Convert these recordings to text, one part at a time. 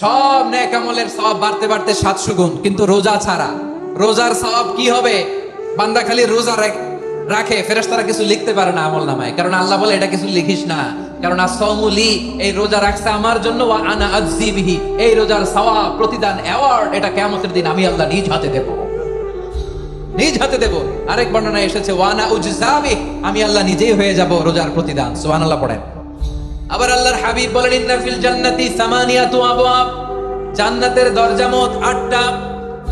সব ন্যাক আমলের সব বাড়তে বাড়তে সাতশো গুণ, কিন্তু রোজা ছাড়া। রোজার সব কি হবে? বান্দা খালি রোজা রাখ- রাখে, ফেরেশতারা কিছু লিখতে পারে না আমল নামায়। কারণ আল্লাহ বলে, এটা কিছু লিখিস না। কারণ আসৌমুলি এই রোজা রাখছে আমার জন্য আনা আজ্জিবিহি এই রোজার সওয়াব, প্রতিদান অ্যাওয়ার্ড এটা কিয়ামতের দিন আমি আল্লাহ নিজ হাতে দেব। নিজ হাতে দেব। আরেক বর্ণনা এসেছে ওয়ানা উজজাবি আমি আল্লাহ নিজেই হয়ে যাব রোজার প্রতিদান। সুবহানাল্লাহ পড়েন। আবার আল্লাহর হাবিব বলেন, ইন্না ফিল জান্নাতি সামানিয়াতু আবওয়াব। জান্নাতের দরজা মোট আটটা।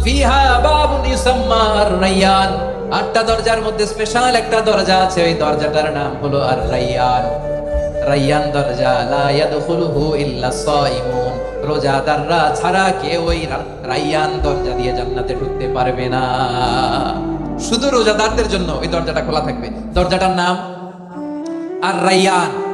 ফিহা বাবুন ইউসাম্মা আর-রাইয়ান। আটটা দরজার মধ্যে স্পেশাল একটা দরজা আছে, ওই দরজাটার নাম হলো আর-রাইয়ান। রাইয়ান দরজা, লা ইয়াদখুলুহু ইল্লা সাইমুন। রোজাদাররা ছাড়া কেউ ওই রাইয়ান দরজা দিয়ে জান্নাতে ঢুকতে পারবে না। শুধু রোজাদারদের জন্য ওই দরজাটা খোলা থাকবে। দরজাটার নাম আর রাইয়ান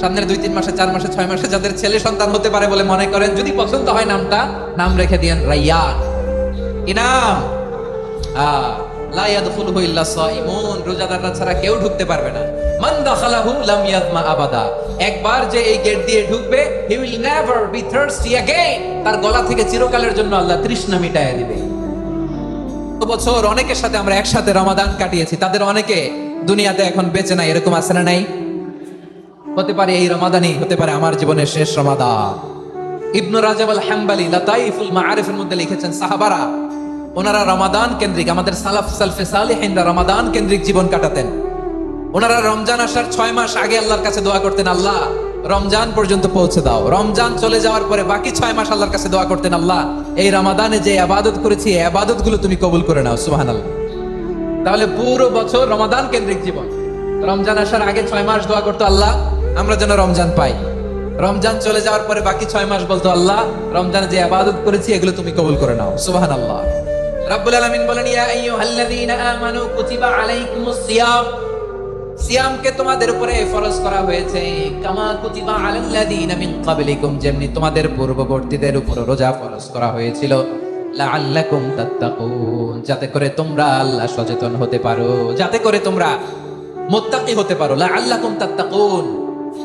সামনের দুই তিন মাসে চার মাসে ছয় মাসে যাদের ছেলে সন্তান হতে পারে বলে মনে করেন যদি পছন্দ হয় নামটা নাম রেখে দিয়েন রাইয়ান কি নাম আহ, লা ইয়াদখুলুহু ইল্লা সাইমুন রোজাদাররা ছাড়া কেউ ঢুকতে পারবে না মান দাখালাহু লাম ইয়াদমা আবাদা একবার যে এই গেট দিয়ে ঢুকবে he will never be thirsty again তার গলা থেকে চিরকালের জন্য আল্লাহ তৃষ্ণা মিটায় দিবে গত বছর অনেকের সাথে আমরা একসাথে রমাদান কাটিয়েছি তাদের অনেকে দুনিয়াতে এখন বেঁচে নাই এরকম আছে না নাই হতে পারে এই রমাদানই, হতে পারে আমার জীবনের শেষ রমাদান। ইবনু রাজাব আল হাম্বালি লাতাইফুল মাআরিফের মধ্যে লিখেছেন, সাহাবারা, ওনারা রমাদান কেন্দ্রিক, আমাদের সালাফ সালফে সালিহিনরা রমাদান কেন্দ্রিক জীবন কাটাতেন। ওনারা রমজান আসার ছয় মাস আগে আল্লাহর কাছে দোয়া করতেন, আল্লাহ, রমজান পর্যন্ত পৌঁছে দাও। রমজান চলে যাওয়ার পরে বাকি ছয় মাস আল্লাহর কাছে দোয়া করতেন, আল্লাহ, এই রমাদানে যে আবাদত করেছি, এই আবাদতগুলো তুমি কবুল করে নাও সুবাহান তাহলে পুরো বছর রমাদান কেন্দ্রিক জীবন। রমজান আসার আগে ছয় মাস দোয়া করতো, আল্লাহ আমরা যেন রমজান পাই। রমজান চলে যাওয়ার পরে বাকি ছয় মাস বলতো, আল্লাহ, রমজানে যে আবাদত করেছি, এগুলো তুমি কবুল করে নাও। সুবাহান আল্লাহ রাব্বুল আলামিন বলেন, ইয়া আইয়ুহাল্লাযীনা আমানু কুতিবা আলাইকুমুস সিয়াম। সিয়ামকে তোমাদের উপরে ফরজ করা হয়েছে। কামা কুতিবা আলাল্লাযীনা মিন ক্বাবলিকুম, যেমনি তোমাদের পূর্ববর্তীদের উপর রোজা ফরজ করা হয়েছিল। লাআল্লাকুম তাত্তাকুন, যাতে করে তোমরা আল্লাহ সচেতন হতে পারো। যাতে করে তোমরা মুত্তাকি হতে পারো। লাআল্লাকুম তাত্তাকুন।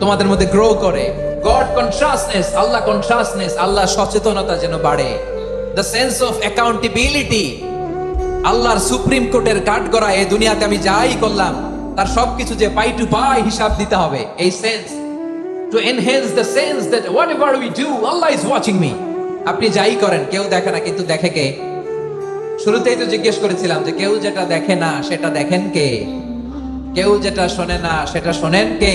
তোমাদের মধ্যে গ্রো করে। গড কনসাসনেস আল্লাহ কনসাসনেস আল্লাহ সচেতনতা যেন বাড়ে। দ্য সেন্স অফ অ্যাকাউন্টেবিলিটি আল্লাহর সুপ্রিম কোর্টের কাঠ করা এই দুনিয়াতে আমি যাই করলাম, তার সবকিছু যে পাই টু পাই হিসাব দিতে হবে। এই sense to enhance the sense that whatever we do Allah is watching me আপনি যাই করেন, কেউ দেখে না, কিন্তু দেখে কে? শুরুতেই তো জিজ্ঞেস করেছিলাম যে, কেউ যেটা দেখে না, সেটা দেখেন কে? কেউ যেটা শোনে না, সেটা শোনেন কে?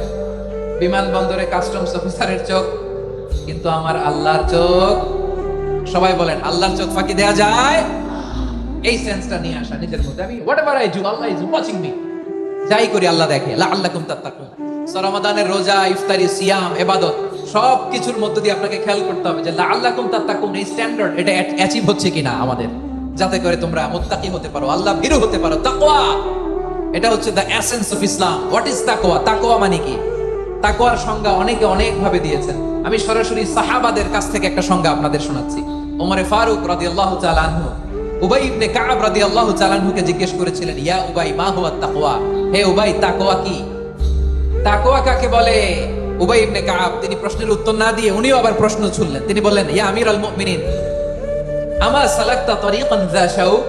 বিমানবন্দরে কাস্টমস অফিসারের চোখ। কিন্তু আমার আল্লাহর চোখ, সবাই বলেন, আল্লাহর চোখ ফাঁকি দেয়া যায়? এই সেন্সটা নিয়ে আসা নিজের মধ্যে। আমি whatever I do Allah is watching me যাই করি, আল্লাহ দেখে। লা আল্লাকুম তাত্তাকুন রমাদানের রোজা, ইফতারি, সিয়াম ইবাদত সব কিছুর মধ্য দিয়ে আপনাকে খেয়াল করতে হবে যে লা আল্লাকুম তাত্তাকুন, এই স্ট্যান্ডার্ড এটা অ্যাচিভ হচ্ছে কিনা আমাদের। যাতে করে তোমরা মুত্তাকি হতে পারো, আল্লাহ ভীরু হতে পারো। তাকওয়া! এটা হচ্ছে the essence of Islam what is তাকওয়া? তাকওয়া মানে কি? তাকওয়ার সংজ্ঞা অনেকে অনেক ভাবে দিয়েছেন। আমি সরাসরি সাহাবাদের কাছ থেকে একটা সংজ্ঞা আপনাদের শোনাচ্ছি। ওমরে ফারুক রাদিয়াল্লাহু তাআলা আনহু, উবাই ইবনে কাব রাদিয়াল্লাহু তাআলা আনহুকে জিজ্ঞেস করেছিলেন, ইয়া উবাই, মা হুয়া তাকওয়া? হে উবাই, তাকওয়া কি? তাকওয়া কাকে বলে? উবাই ইবনে কাব তিনি প্রশ্নের উত্তর না দিয়ে উনিও আবার প্রশ্ন ছুড়লেন। তিনি বললেন, ইয়া আমিরুল মুমিনিন, আমা সালাকতা তরিকান যা শাউক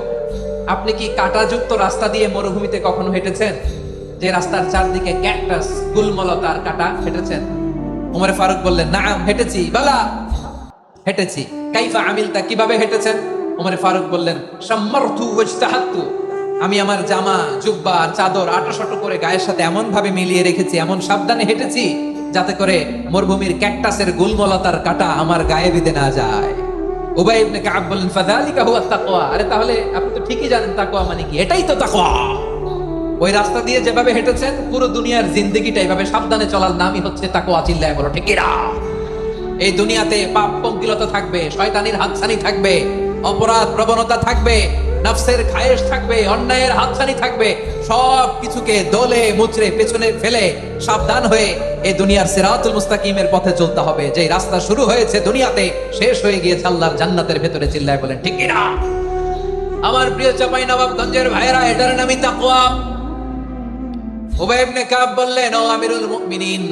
আপনি কি কাঁটাযুক্ত রাস্তা দিয়ে মরুভূমিতে কখনো হেঁটেছেন? যে রাস্তার চারদিকে ক্যাকটাস গুলমলতার কাটা হেঁটেছেন উমরে ফারুক বললেন না হেঁটেছি, বালা। হেঁটেছি। কাইফা আমিলতা, কীভাবে হেঁটেছেন? উমরে ফারুক বললেন, সাম্মারতু ওয়াজতাহাত্তু। আমি আমার জামা, জুব্বা চাদর আটোশাটো করে গায়ের সাথে এমন ভাবে মিলিয়ে রেখেছি, এমন সাবধানে হেঁটেছি যাতে করে মরুভূমির ক্যাকটাসের গুলমলতার কাটা আমার গায়ে বিঁধে না যায়। উবাই ইবনে কাব বললেন, ফাযালিকা হুয়া তাকওয়া। আরে তাহলে আপনি তো ঠিকই জানেন, তাকওয়া মানে কি? এটাই তো তাকওয়া। ওই রাস্তা দিয়ে যেভাবে হেঁটেছেন, পুরো দুনিয়ার জিন্দগিটা এইভাবে সাবধানে চলার নামই হচ্ছে তাকওয়া চিল্লায় বলো ঠিকিরা এই দুনিয়াতে পাপ পঙ্কিলতা থাকবে, শয়তানির হাতছানি থাকবে, অপরাধ প্রবণতা থাকবে, নফসের খায়েশ থাকবে, অন্যায়ের হাতছানি থাকবে, সব কিছুকে দলে, মুচড়ে, পেছনে ফেলে সাবধান হয়ে এই দুনিয়ার সিরাতুল মুস্তাকিমের পথে চলতে হবে। যে রাস্তা শুরু হয়েছে দুনিয়াতে, শেষ হয়ে গিয়েছে আল্লাহর জান্নাতের ভেতরে চিল্লায় বলেন, ঠিক না আমার প্রিয় চাপাই নবাবগঞ্জের ভাইরা এটার নামই তাকওয়া। ইবনে কাব বললেন ও আমিরুল মুমিনিন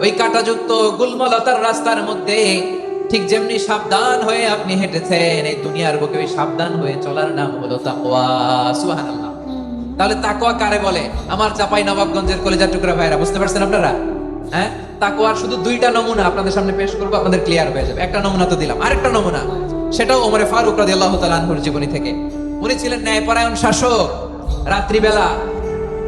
ওই কাঁটাযুক্ত গুলমলতার রাস্তার মধ্যে ঠিক যেমনি সাবধান হয়ে আপনি হেঁটেছেন এই দুনিয়ার বুকে ওই সাবধান হয়ে চলার নাম হলো তাকওয়া। সুবহানাল্লাহ। তাহলে তাকওয়া কারে বলে? আমার চাপাই নবাবগঞ্জের কলেজার টুকরা ভাইরা বুঝতে পারছেন আপনারা? হ্যাঁ? তাকওয়ার শুধু দুইটা নমুনা আপনাদের সামনে পেশ করব আপনাদের ক্লিয়ার হয়ে যাবে। একটা নমুনা তো দিলাম আরেকটা নমুনা সেটাও ওমরে ফারুক রাদিয়াল্লাহু তাআলা আনহুর জীবনী থেকে। উনি ছিলেন ন্যায়পরায়ণ শাসক রাত্রিবেলা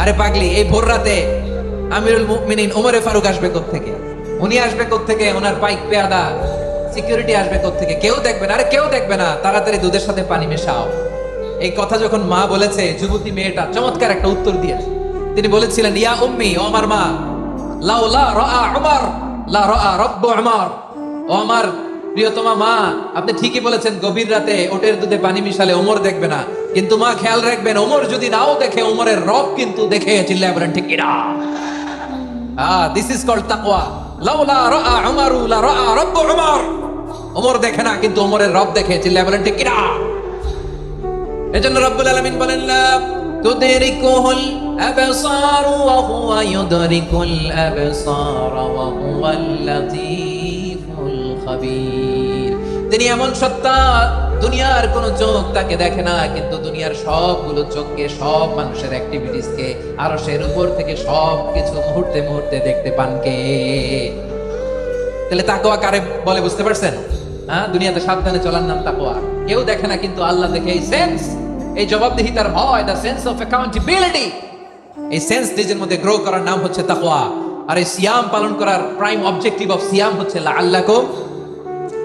আরে পাগলি, এই ভোর রাতে আমিরুল মুমিনিন ওমরে ফারুক আসবে থেকে উনি আসবে থেকে ওনার বাইক পেয়াদা, সিকিউরিটি আসবে থেকে কেউ দেখবে না, আরে কেউ দেখবে না। তাড়াতাড়ি দুধের সাথে পানি মেশাও। এই কথা যখন মা বলেছে, যুবতী মেয়েটা চমৎকার একটা উত্তর দিয়েছে তিনি বলেছিলেন, ইয়া উম্মি, ও আমার মা লাউ লা রাআ উমর, লা রাআ রব্বু উমর। ও আমার প্রিয়তমা মা, আপনি ঠিকই বলেছেন, গভীর রাতে ওটের দুধে পানি মিশালে ওমর দেখবে না। কিন্তু মা খেয়াল রাখবেন, ওমর যদি নাও দেখে, ওমরের রব কিন্তু দেখে চিল্লায় বলেন, ঠিক কিনা? আহ দিস ইজ কল্ড তাকওয়া। লাউলা রাআ উমরু, লা রাআ রব্বু উমর। ওমর দেখে না, কিন্তু ওমরের রব দেখে চিল্লায় বলেন, ঠিক কিনা? এজন্য রব্বুল আলামিন বলেন, লা তুদরিকুহুল আবসার, ওয়া হুয়া ইউদরিকুল আবসার, ওয়া হুয়াল লাতীফুল খাবীর তিনি এমন সত্তা, দুনিয়ার কোন চোখ তাকে দেখে না, কিন্তু দুনিয়ার সবগুলো চোখকে, সব মানুষের অ্যাক্টিভিটিসকে আরও সের উপর থেকে সব কিছু মুহূর্তে মুহূর্তে দেখতে পান কে? তাহলে তাকোয়া কারে বলে বুঝতে পারছেন? হ্যাঁ দুনিয়াতে সাবধানে চলার নাম তাকোয়া কেউ দেখে না, কিন্তু আল্লাহ দেখে এই সেন্স এই জবাবদিহিতার ভয় দ্য সেন্স অফ অ্যাকাউন্টেবিলিটি এই সেন্স নিজের মধ্যে গ্রো করার নাম হচ্ছে তাকোয়া আর এই সিয়াম পালন করার প্রাইম অবজেক্টিভ অফ সিয়াম হচ্ছে লাআল্লাকুম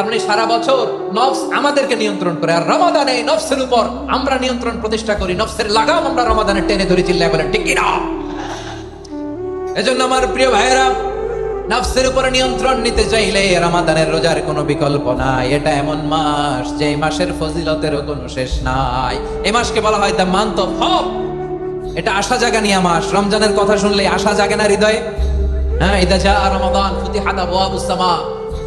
তার মানে সারা বছর নফস আমাদেরকে নিয়ন্ত্রণ করে, আর রমাদানে নফসের উপর আমরা নিয়ন্ত্রণ প্রতিষ্ঠা করি। নফসের লাগাম আমরা রমাদানে টেনে ধরে চিল্লায় বলেন, ঠিক কিনা? এজন্য আমার প্রিয় ভাইয়েরা, নফসের উপরে নিয়ন্ত্রণ নিতে চাইলে রমাদানের রোজার কোনো বিকল্প নাই। এটা এমন মাস, যে মাসের ফজিলতেরও কোনো শেষ নাই। এই মাসকে বলা হয় দ্য মান্থ অফ হোপ এটা আশা জাগানিয়া মাস। রমজানের কথা শুনলে আশা জাগে না হৃদয়ে? হ্যাঁ ইদা জা রমাদান, ফুতিহাত আবওয়াবুস সামা।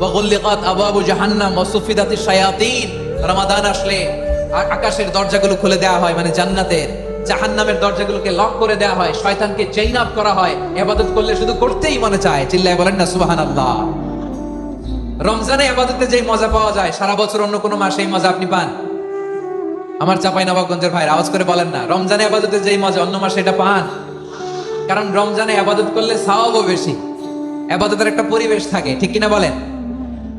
ওয়া গুল্লিকাত আবওয়াবু জাহান্নাম ওয়া সুফিদাতিশ শায়াতিন। রমাদান আসলে আকাশের দরজাগুলো খুলে দেওয়া হয় মানে জান্নাতের। জাহান্নামের দরজাগুলোকে লক করে দেওয়া হয়, শয়তানকে চেইন আপ করা হয়। ইবাদত করলে শুধু করতেই মনে চায়, চিল্লায় বলেন না, সুবহানাল্লাহ। রমজানে ইবাদতে যেই মজা পাওয়া যায়, সারা বছর অন্য কোনো মাসে এই মজা আপনি পান? আমার চাপাই নবাবগঞ্জের ভাই আওয়াজ করে বলেন না, রমজানে আবাদতে যেই মজা, অন্য মাসে এটা পান? কারণ রমজানে আবাদত করলে সাওয়াবও বেশি। আবাদতের একটা পরিবেশ থাকে, ঠিক কিনা বলেন?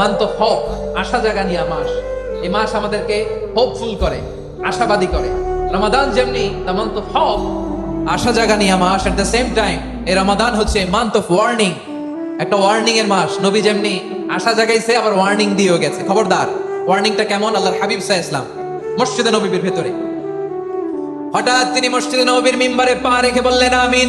Month of hope আশা জাগানিয়া মাস। এই মাস আমাদেরকে হোপফুল করে, আশাবাদী করে। রমাদান যেমনি month of আশা জাগানিয়া মাস। এট দ্য সেম টাইম এই রমাদান হচ্ছে মান্থ অফ ওয়ার্নিং একটা ওয়ার্নিং এর মাস। নবী যেমনি আশা জাগাইছে, আবার ওয়ার্নিং দিয়েও গেছে। খবরদার ওয়ার্নিংটা কেমন? আল্লাহর হাবিব সাহ ইসলাম, মসজিদে নবীর ভেতরে। হঠাৎ তিনি মসজিদে নবীর মিম্বারে পা রেখে বললেন, আমিন।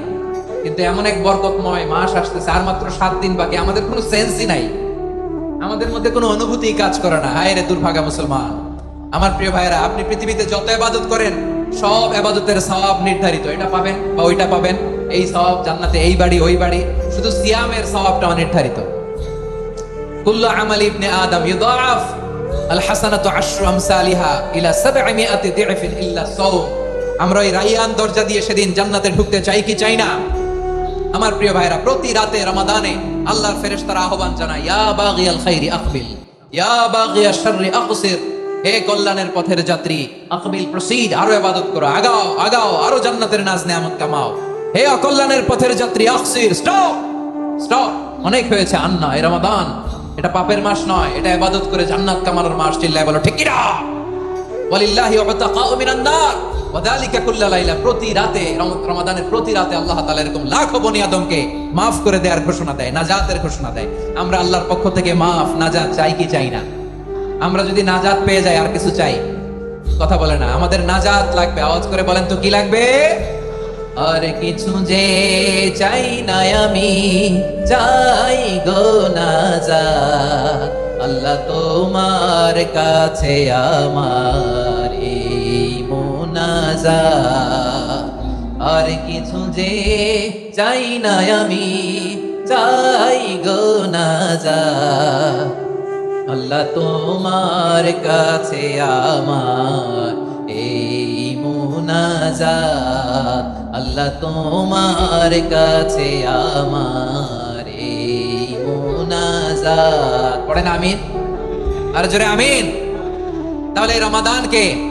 কিন্তু এমন এক বরকতময় মাস আসতেছে, আর মাত্র সাত দিন বাকি, আমাদের কোনো সেন্সই নাই। আমাদের মধ্যে কোনো অনুভূতি কাজ করে না। হায় রে দুর্ভাগা মুসলমান। আমার প্রিয় ভাইরা আপনি পৃথিবীতে যত এবাদত করেন, সব এবাদতের সওয়াব নির্ধারিত। এটা পাবেন বা ওইটা পাবেন, এই সওয়াব জান্নাতে এই বাড়ি, ওই বাড়ি। শুধু সিয়ামের সওয়াবটা অনির্ধারিত। কুল্লু আমাল ইবনে আদম ইউদাআফ আল হাসানাতু আশরু আমসালিহা ইলা 700 দি'ফিন ইল্লা সাওম। আমরা ওই রাইয়ান দরজা দিয়ে সেদিন জান্নাতে ঢুকতে চাই কি চাই না? আমার প্রিয় ভাইরা, প্রতি রাতে রমাদানে আল্লাহর ফেরেশতারা আহ্বান জানায়, ইয়া বাগিয়াল খাইরি আকবিল, ইয়া বাগিয়াশ শাররি আকসির, হে কল্যাণের পথের যাত্রী, আকবিল, প্রসিড, আরও ইবাদত করো, আগাও আগাও, আরও জান্নাতের নাজ নেয়ামত কামাও। হে অকল্যাণের পথের যাত্রী, আকসির, স্টপ স্টপ। অনেক হয়েছে আন্না এ রমাদান। এটা পাপের মাস নয়, এটা ইবাদত করে জান্নাত কামানোর মাস, চিল্লায় বলো, ঠিক কিনা ওয়ালিল্লাহি উতাকাউ মিনান নার। প্রতি রাতে প্রতি রাতে আল্লাহ এরকম বনি আদমকে করে ঘোষণা দেয়, নাজাতের ঘোষণা দেয়। আমরা আল্লাহর পক্ষ থেকে চাই কি চাই না? আমরা যদি নাজাত পেয়ে যাই, আর কিছু চাই? কথা বলে না, আমাদের নাজাত লাগবে। আওয়াজ করে বলেন তো, কি লাগবে? আর কিছু যে চাই না আমি আল্লাহ তোমার কাছে আমার। মোনাজাত আর কিছু যে চাই না আমি, চাই গো নাজাত আল্লাহ তোমার কাছে আমার এই মুনাজাত। আল্লাহ তোমার কাছে আমার এই মুনাজাত। পড়েন আমিন? আর জোরে আমিন। তাহলে রমাদানকে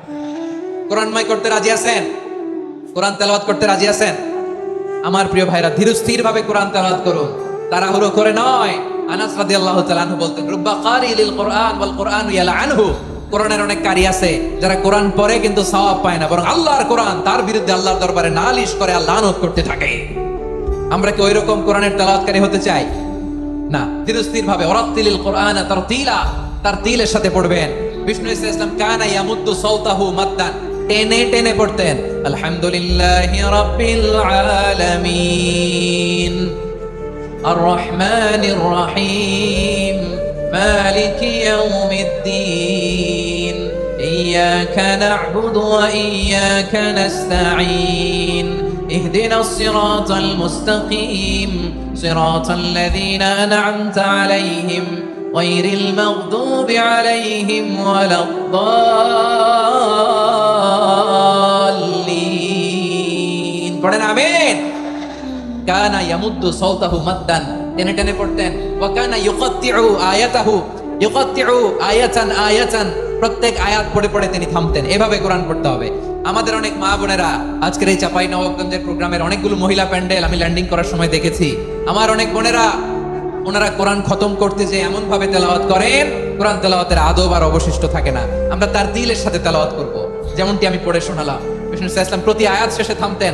কোরআনময় করতে রাজি আছেন? কোরআন তেলাওয়াত করতে রাজি আছেন? আমার প্রিয় ভাইরা ধীরস্থির ভাবে কোরআন তেলাওয়াত করুন। তাড়াহুড়ো করে নয়। আনাস রাদিয়াল্লাহু তাআলা আনহু বলতেন, রুব্বা লিল কোরআন ওয়াল কোরআন ইয়ালআনহু কোরআনের অনেক কারি আছে, যারা কোরআন পড়ে কিন্তু সওয়াব পায় না, বরং আল্লাহর কোরআন, তার বিরুদ্ধে আল্লাহর দরবারে নালিশ করে আল্লাহ লানত করতে থাকে। আমরা কি ওইরকম কোরআনের তেলাওয়াতকারী হতে চাই? না। ধীরস্থির ভাবে ওরাত্তিলিল কোরআন তারতিলা। তার তিলের সাথে পড়বেন। বিষ্ণু ইসলাম কানা ইয়ামুদ্দু সাউতাহু মাদ্দান। টেনে টেনে পড়তেন আলহামদুলিল্লাহি রাব্বিল আলামিন الرحمن الرحيم مالك يوم الدين إياك نعبد وإياك نستعين اهدنا الصراط المستقيم صراط الذين أنعمت عليهم غير المغضوب عليهم ولا الضالين পড়েন আমিন। কানা ইয়ামুদ্দু সাওতাহু মাদ্দান। টেনে টেনে পড়তেন। ওয়া কানা ইউকাত্তিউ আয়াতাহু। ইউকাত্তিউ আয়াতান আয়াতান। প্রত্যেক আয়াত পড়ে পড়ে তিনি থামতেন। এভাবে কোরআন পড়তে হবে। আমাদের অনেক মা বোনেরা আজকের এই চাপাই নবাবগঞ্জের প্রোগ্রামের অনেকগুলো মহিলা প্যান্ডেল আমি ল্যান্ডিং করার সময় দেখেছি। আমার অনেক বোনেরা, ওনারা কোরআন খতম করতে যে এমন ভাবে তেলাওয়াত করেন, কোরআন তেলাওয়াতের আদব আর অবশিষ্ট থাকে না। আমরা তার দিলের সাথে তেলাওয়াত করব। যেমনটি আমি পড়ে শোনালাম। বিষ্ণু ইসলাম প্রতি আয়াত শেষে থামতেন।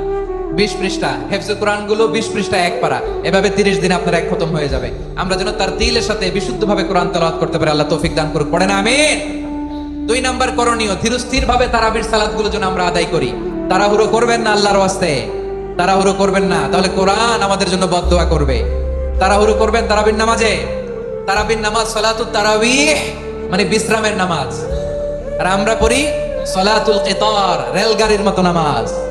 বিশ পৃষ্ঠা, হেফজে কোরআনগুলো বিশ পৃষ্ঠা এক পারা। এভাবে তিরিশ দিন আপনার এক খতম হয়ে যাবে। আমরা যেন তার দিলের সাথে বিশুদ্ধ ভাবে কোরআন তেলাওয়াত করতে পারি, আল্লাহ তৌফিক দান করুক। পড়ে না আমিন। দুই নাম্বার করণীয় ধীরস্থির ভাবে তারাবির সালাতগুলো যেন আমরা আদায় করি। তাড়াহুড়ো করবেন না আল্লাহর ওয়াস্তে। তাড়াহুড়ো করবেন না। তাহলে কোরআন আমাদের জন্য বদদোয়া করবে। তাড়াহুড়ো করবেন তারাবির নামাজে। তারাবির নামাজ সালাতুত তারাবিহ মানে বিশ্রামের নামাজ। আর আমরা পড়ি সলাতুল কেতর, রেলগাড়ির মতো নামাজ।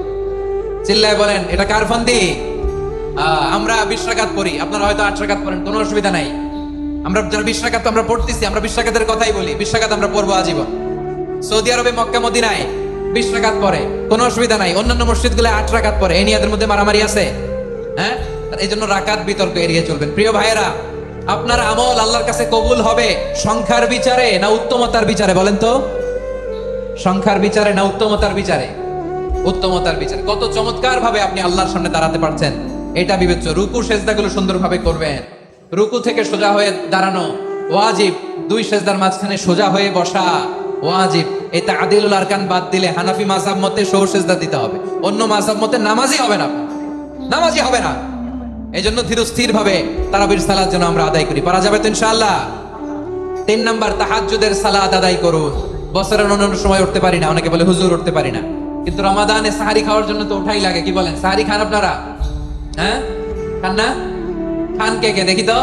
চিল্লায় বলেন, এটা কার ফন্দি? আমরা বিশ পড়ি। আপনারা হয়তো আট পড়েন, কোনো অসুবিধা নাই। আমরা যারা বিশ আমরা পড়তেছি, আমরা বিশ কথাই বলি। বিশ আমরা পড়ব আজীবন। সৌদি আরবে মক্কা, মদিনায় পরে কোনো অসুবিধা নাই। অন্যান্য আট পরে মধ্যে মারামারি আছে হ্যাঁ? এই জন্য রাকাত বিতর্ক এড়িয়ে চলবেন। প্রিয় ভাইয়েরা, আপনার আমল আল্লাহর কাছে কবুল হবে সংখ্যার বিচারে না উত্তমতার বিচারে? বলেন তো। সংখ্যার বিচারে না উত্তমতার বিচারে? উত্তমতার বিচার। কত চমৎকার ভাবে আপনি আল্লাহর সামনে দাঁড়াতে পারছেন। এটা বিবেচ্য। রুকু, সেজদাগুলো সুন্দরভাবে করবেন। রুকু থেকে সোজা হয়ে দাঁড়ানো। ওয়াজিব, দুই সেজদার মাঝখানে সোজা হয়ে বসা। ওয়াজিব, এই তাদিলুল আরকান বাদ দিলে হানাফি মাযহাব মতে সৌ সেজদা দিতে হবে। অন্য মাযহাব মতে নামাজই হবে না। নামাজই হবে না। এই জন্য ধীরস্থির ভাবে তারাবির সালাত যেন আমরা আদায় করি। পারা যাবে তো ইনশাআল্লাহ? তিন নাম্বার, তাহাজ্জুদের সালাদ আদায় করুন। বছরের অন্যান্য সময় উঠতে পারি না। অনেকে বলে, হুজুর, উঠতে পারি না। কিন্তু রমাদানে সাহারি খাওয়ার জন্য তো ওঠাই লাগে, কি বলেন? সাহারি খান আপনারা? হ্যাঁ? খান না? খান কে কে? দেখি তো।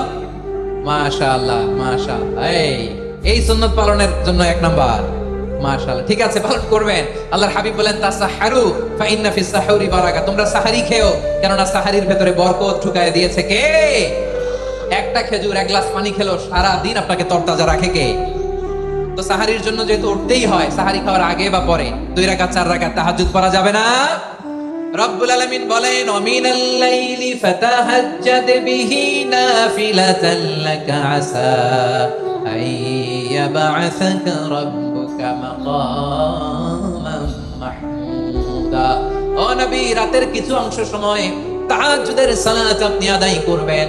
মাশাআল্লাহ মাশাআল্লাহ। এই এই সুন্নত পালনের জন্য এক নাম্বার। মাশাআল্লাহ, ঠিক আছে, পালন করবেন। আল্লাহর হাবিব বলেন, তাসাহারু ফা ইন্না ফিস সাহুরি বারাকা। তোমরা সাহারি খেও, কেননা সাহারির ভেতরে বরকত ঢুকায় দিয়েছে কে? একটা খেজুর, এক গ্লাস পানি খেলো সারা দিন আপনাকে তরতাজা রাখে কে? তো সাহারির জন্য যেহেতু উঠতেই হয়, সাহারি খাওয়ার আগে বা পরে, দুই রাকাত, চার রাকাত তাহাজ্জুদ পড়া যাবে না। রব্বুল আলামিন বলেন, অমিনাল লাইলি ফাতাহাজ্জাদ বিহি নাফিলাতান লাকা আসা আইয়াবআসাকা রাব্বুকা মাকামান মাহমুদা। ও নবী, রাতের কিছু অংশ সময় তাহাজ্জুদের সালাত আপনি আদায় করবেন।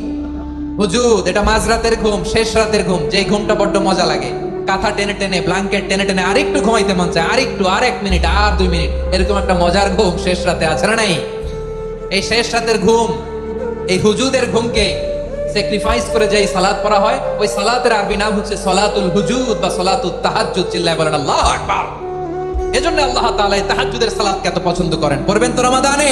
হুজুর, এটা মাঝরাতের ঘুম, শেষ রাতের ঘুম যে ঘুমটা বড্ড মজা লাগে। কাঁথা টেনে টেনে ব্ল্যাঙ্কেট টেনে টেনে আরেকটু ঘুমাইতে মন চায়, আরেকটু আর এক মিনিট, আর দুই মিনিট। এরকম একটা মজার ঘুম শেষ রাতে আছে না নাই? এই শেষ রাতের ঘুম, এই হুজুদের ঘুমকে স্যাক্রিফাইস করে যে সালাত পড়া হয়, ওই সালাতের আরবি নাম হচ্ছে সলাতুল হুজুদ বা সলাতুল তাহাজ্জুদ, চিল্লায় বলেন, আল্লাহ আকবার। এজন্য আল্লাহ তাআলা তাহাজ্জুদের সালাতকে এত পছন্দ করেন। পড়বেন তো রমাদানে?